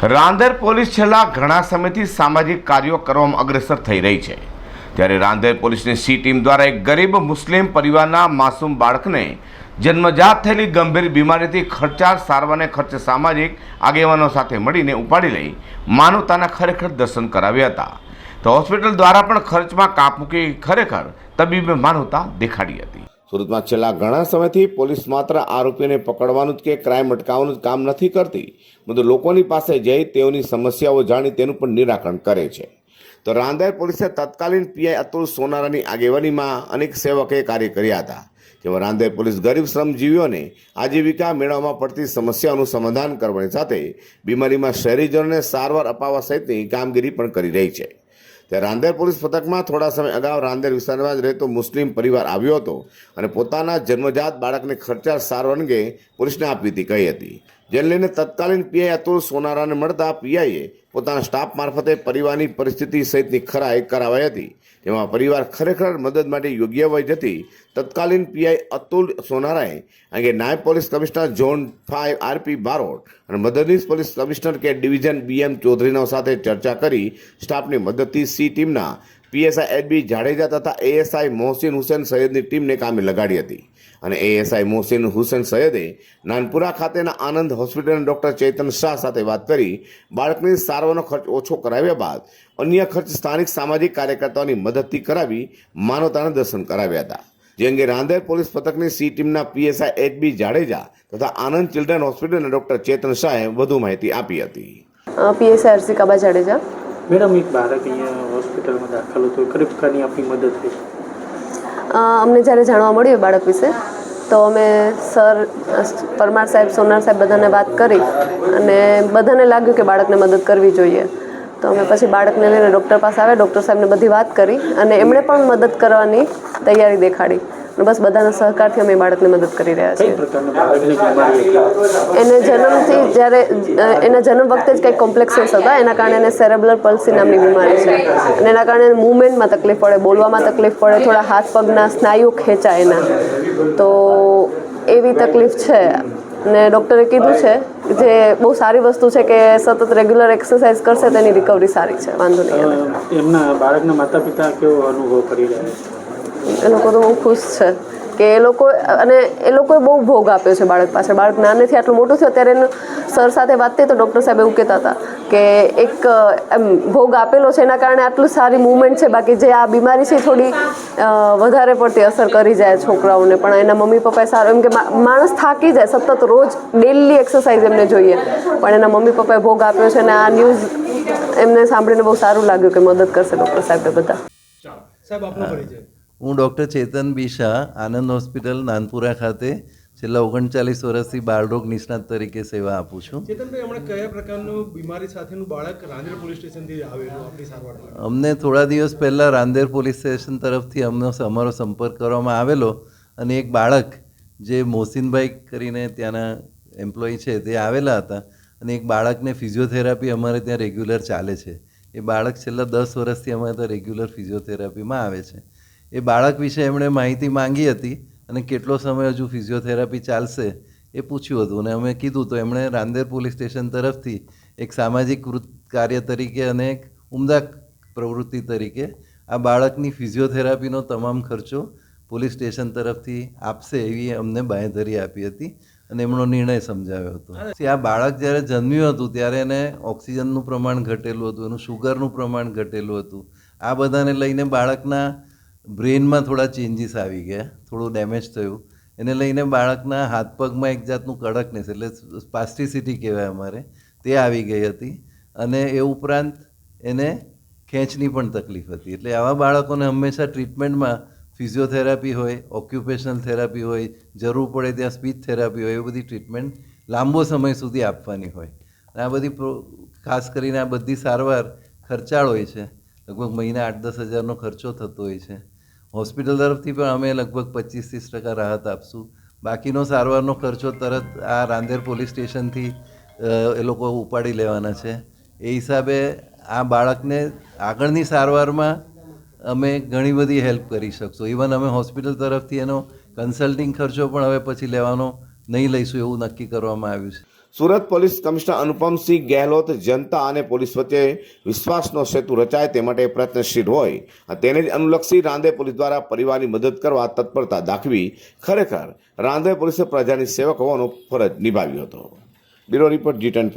Rander police છેલ્લા ઘણા સમયથી સામાજિક કાર્યો કરવામાં અગ્રેસર થઈ રહી છે. ત્યારે રાંદેર પોલીસની સી ટીમ દ્વારા એક ગરીબ મુસ્લિમ પરિવારના માસૂમ બાળકને જન્મજાત થયેલી ગંભીર બીમારીથી ખર્ચાળ સારવારને ખર્ચે સામાજિક આગેવાનો સાથે મળીને ઉપાડી લઈ માનવતાના ખરેખર દર્શન કરાવ્યા હતા. તો હોસ્પિટલ દ્વારા પણ ખર્ચમાં કાપ મૂકી ખરેખર તબીબે માનવતા દેખાડી હતી. સુરતમાં છેલ્લા ઘણા સમયથી પોલીસ માત્ર આરોપીને પકડવાનું જ કે ક્રાઇમ અટકાવવાનું જ કામ નથી કરતી, પરંતુ લોકોની પાસે જઈ તેઓની સમસ્યાઓ જાણી તેનું પણ નિરાકરણ કરે છે. તો રાંદેર પોલીસે તત્કાલીન પીઆઈ અતુલ સોનારાની આગેવાનીમાં અનેક સેવકે કાર્ય કર્યા હતા. જેમાં રાંદેર પોલીસ ગરીબ શ્રમજીવીઓને આજીવિકા મેળવવામાં પડતી સમસ્યાઓનું સમાધાન કરવાની સાથે બીમારીમાં શહેરીજનોને સારવાર અપાવવા સહિતની કામગીરી પણ કરી રહી છે. ત્યારે રાંદેર પોલીસ પથકમાં થોડા સમય અગાઉ રાંદેર વિસ્તારમાં જ રહેતો મુસ્લિમ પરિવાર આવ્યો હતો અને પોતાના જન્મજાત બાળકને ખર્ચાળ સારવાર અંગે પોલીસને આપી હતી કહી હતી. જેને લઈને તત્કાલીન પીઆઈ અતુલ સોનારાને મળતા પીઆઈએ પોતાના સ્ટાફ મારફતે પરિવારની પરિસ્થિતિ સહિતની ખરાઈ કરાવાઈ હતી. જેમાં પરિવાર ખરેખર મદદ માટે યોગ્ય વય જતી તત્કાલીન પીઆઈ અતુલ સોનારાએ અંગે નાયબ police commissioner zone five RP Barot અને મદદનીશ police commissioner K division BM ચૌધરીનો સાથે ચર્ચા કરી સ્ટાફની મદદથી સી ટીમના પીએસઆઈ એડબી જાડેજા તથા એએસઆઈ મોહસિન હુસેન સૈયદની ટીમને કામે લગાડી હતી. અને એએસઆઈ મોહસિન હુસેન સૈયદે નાનપુરા ખાતેના આનંદ હોસ્પિટલના ડોક્ટર ચેતન શાહ સાથે વાત કરી બાળકની સારવારનો ખર્ચ ઓછો કરાવ્યા બાદ અન્ય ખર્ચ સ્થાનિક સામાજિક કાર્યકર્તાઓની મદદથી કરાવી માનવતાના દર્શન કરાવ્યા હતા. જે અંગે રાંદેર પોલીસ પથકની સી ટીમના પીએસઆઈ એચબી જાડેજા તથા આનંદ ચિલ્ડ્રન હોસ્પિટલના ડોક્ટર ચેતન શાહે વધુ માહિતી આપી હતી. પીએસઆઈ કાબા જાડેજા. મેડમ, એક બાળક અહીંયા હોસ્પિટલમાં દાખલ હતું. કઈ પ્રકારની આપની મદદ થઈ. અમને જ્યારે જાણવા મળ્યું બાળક વિશે, તો અમે સર, પરમાર સાહેબ, સોનાર સાહેબ બધાને વાત કરી અને બધાને લાગ્યું કે બાળકને મદદ કરવી જોઈએ. તો અમે પછી બાળકને લઈને ડૉક્ટર પાસે આવ્યા, ડૉક્ટર સાહેબને બધી વાત કરી અને એમણે પણ મદદ કરવાની તૈયારી દેખાડી. અને બસ બધાના સહકારથી અમે બાળકને મદદ કરી રહ્યા છીએ. એને જન્મથી જ્યારે એના જન્મ વખતે જ કંઈક કોમ્પ્લેક્સીસ હતા, એના કારણે એને સેરેબ્લર પલ્સી નામની બીમારી છે. અને એના કારણે મૂવમેન્ટમાં તકલીફ પડે, બોલવામાં તકલીફ પડે, થોડા હાથ પગના સ્નાયુઓ ખેંચાય એના. તો એવી તકલીફ છે. ને ડૉક્ટરે કીધું છે જે બહુ સારી વસ્તુ છે કે સતત રેગ્યુલર એક્સરસાઇઝ કરશે તેની રિકવરી સારી છે. વાંધો નહીં. એમના બાળકના માતા પિતા કેવો અનુભવ કરી રહ્યા છે? એ લોકો તો બહુ ખુશ છે. કે એ લોકો, અને એ લોકોએ બહુ ભોગ આપ્યો છે બાળક પાસે. બાળક નાનેથી આટલું મોટું થયું ત્યારે એનું સર સાથે વાત થઈ તો ડૉક્ટર સાહેબ એવું કહેતા હતા કે એક, એમ, ભોગ આપેલો છે, એના કારણે આટલું સારી મૂવમેન્ટ છે, બાકી જે આ બીમારી છે થોડી વધારે પડતી અસર કરી જાય છોકરાઓને. પણ એના મમ્મી પપ્પાએ સારું, એમ કે માણસ થાકી જાય, સતત રોજ ડેલી એક્સરસાઇઝ એમને જોઈએ. પણ એના મમ્મી પપ્પાએ ભોગ આપ્યો છે અને આ ન્યૂઝ એમને સાંભળીને બહુ સારું લાગ્યું કે મદદ કરશે ડૉક્ટર સાહેબે બધા હું doctor Chetan B Shah Anand hospital Nanpura ખાતે છેલ્લા ઓગણચાલીસ વર્ષથી બાળરોગ નિષ્ણાત તરીકે સેવા આપું છું. ચેતનભાઈ હમણાં કયા પ્રકારનું બીમારી સાથેનું બાળક રાંદેર પોલીસ સ્ટેશનથી આવેલું આપણી સારવાર અમને થોડા દિવસ પહેલાં રાંદેર પોલીસ સ્ટેશન તરફથી અમને અમારો સંપર્ક કરવામાં આવેલો અને એક બાળક જે મોહસિનભાઈ કરીને ત્યાંના એમ્પ્લોય છે તે આવેલા હતા અને એક બાળકને ફિઝિયોથેરાપી અમારે ત્યાં રેગ્યુલર ચાલે છે. એ બાળક છેલ્લા દસ વર્ષથી અમારે ત્યાં રેગ્યુલર ફિઝિયોથેરાપીમાં આવે છે. એ બાળક વિશે એમણે માહિતી માંગી હતી અને કેટલો સમય હજુ ફિઝિયોથેરાપી ચાલશે એ પૂછ્યું હતું અને અમે કીધું તો એમણે રાંદેર પોલીસ સ્ટેશન તરફથી એક સામાજિક કૃત કાર્ય તરીકે અને એક ઉમદા પ્રવૃત્તિ તરીકે આ બાળકની ફિઝિયોથેરાપીનો તમામ ખર્ચો પોલીસ સ્ટેશન તરફથી આપશે એવી અમને બાંયધરી આપી હતી અને એમનો નિર્ણય સમજાવ્યો હતો. આ બાળક જ્યારે જન્મ્યું હતું ત્યારે એને ઓક્સિજનનું પ્રમાણ ઘટેલું હતું એનું શુગરનું પ્રમાણ ઘટેલું હતું. આ બધાને લઈને બાળકના બ્રેનમાં થોડા ચેન્જીસ આવી ગયા, થોડું ડેમેજ થયું. એને લઈને બાળકના હાથ પગમાં એક જાતનું કડકનેસ, એટલે પાસ્ટિસિટી કહેવાય અમારે, તે આવી ગઈ હતી. અને એ ઉપરાંત એને ખેંચની પણ તકલીફ હતી. એટલે આવા બાળકોને હંમેશા ટ્રીટમેન્ટમાં ફિઝિયોથેરાપી હોય, ઓક્યુપેશનલ થેરાપી હોય, જરૂર પડે ત્યાં સ્પીચ થેરાપી હોય, એ બધી ટ્રીટમેન્ટ લાંબો સમય સુધી આપવાની હોય. અને આ બધી ખાસ કરીને આ બધી સારવાર ખર્ચાળ હોય છે. લગભગ મહિના આઠ દસ હજારનો ખર્ચો થતો હોય છે. હોસ્પિટલ તરફથી પણ અમે લગભગ પચીસ ત્રીસ ટકા રાહત આપશું. બાકીનો સારવારનો ખર્ચો તરત આ રાંદેર પોલીસ સ્ટેશનથી એ લોકો ઉપાડી લેવાના છે. એ હિસાબે આ બાળકને આગળની સારવારમાં અમે ઘણી બધી હેલ્પ કરી શકશું. ઇવન અમે હોસ્પિટલ તરફથી એનો કન્સલ્ટિંગ ખર્ચો પણ હવે પછી લેવાનો નહીં લઈશું એવું નક્કી કરવામાં આવ્યું છે. સુરત પોલીસ કમિશનર અનુપમસિંહ ગેહલોત જનતા અને પોલીસ વચ્ચે વિશ્વાસનો સેતુ રચાય તે માટે પ્રયત્નશીલ હોય. તેને જ અનુલક્ષી રાંધે પોલીસ દ્વારા પરિવારની મદદ કરવા તત્પરતા દાખવી ખરેખર રાંધે પોલીસે પ્રજાની સેવક હોવાનો ફરજ નિભાવ્યો હતો. બ્યુરો રિપોર્ટ જી ટેન